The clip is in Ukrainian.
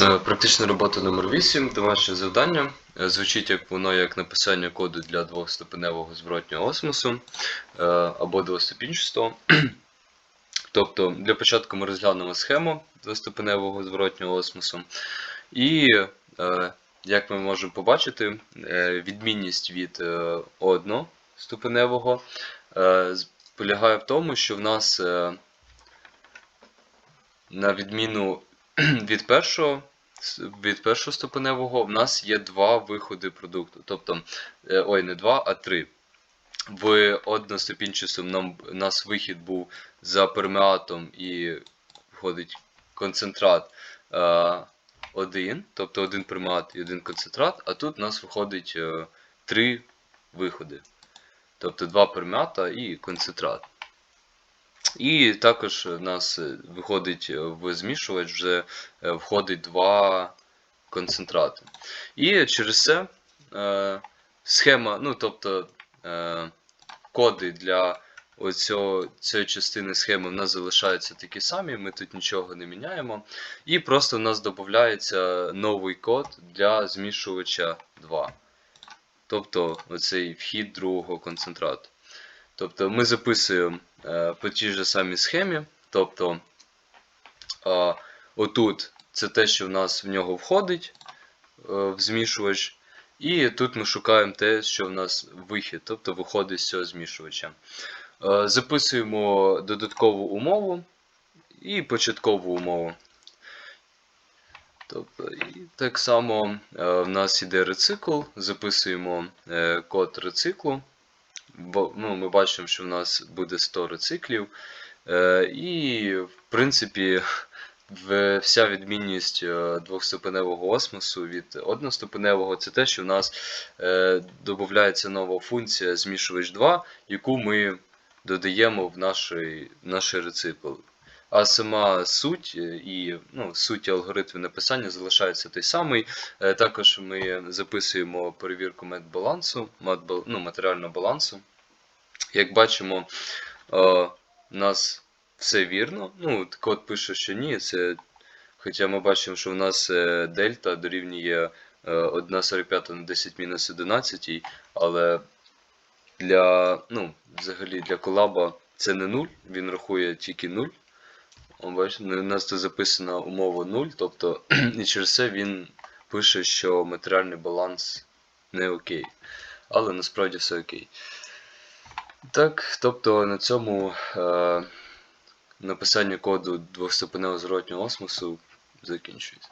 Е, Практична робота номер 8 домашнє завдання. Е, Звучить як воно як написання коду для двохступеневого зворотнього осмосу е, або двоступінчастого. Тобто, для початку ми розглянемо схему двоступеневого зворотнього осмосу. І, як ми можемо побачити, відмінність від одноступеневого полягає в тому, що в нас на відміну від першого від першого ступеневого в нас є два виходи продукту. Тобто, е, ой, не два, а три. В одноступінчастому нам у нас вихід був за пермеатом і входить концентрат е, один, тобто один пермеат і один концентрат, а тут у нас виходить е, три виходи. Тобто два пермеата і концентрат. І також у нас е, виходить е, в змішувач вже е, входить два концентрати. І через це схема, ну тобто коди для оцього, цієї частини схеми в нас залишаються такі самі, ми тут нічого не міняємо. І просто в нас додається новий код для змішувача 2. Тобто оцей вхід другого концентрату. Тобто ми записуємо по тій же самій схемі. Тобто е, отут це те, що в нас в нього входить е, в змішувач. І тут ми шукаємо те, що в нас вихід, тобто виходить з цього змішувача. Е, записуємо додаткову умову і початкову умову. Тобто, і так само е, в нас іде рецикл, записуємо е, код рециклу. Бо, ну, ми бачимо, що в нас буде 100 рециклів. Е, і, в принципі, вся відмінність е, двохступеневого осмосу від одноступеневого це те, що в нас е, додається нова функція змішувач 2, яку ми додаємо в наш, наш рецикл. А сама суть і ну, суть алгоритму написання залишається той самий. Також ми записуємо перевірку медбалансу, медбал- ну, матеріального балансу. Як бачимо, е, у нас все вірно. Ну, код пише, що ні. Це... Хоча ми бачимо, що в нас е, дельта дорівнює е, 1,45 на 10 мінус 11, але для, ну, взагалі для колаба це не 0, він рахує тільки 0. О, бачите, у нас тут записана умова 0, тобто і через це він пише, що матеріальний баланс не окей. Але насправді все окей. Так, тобто на цьому е, написання коду двохступеневого зворотнього осмосу закінчується.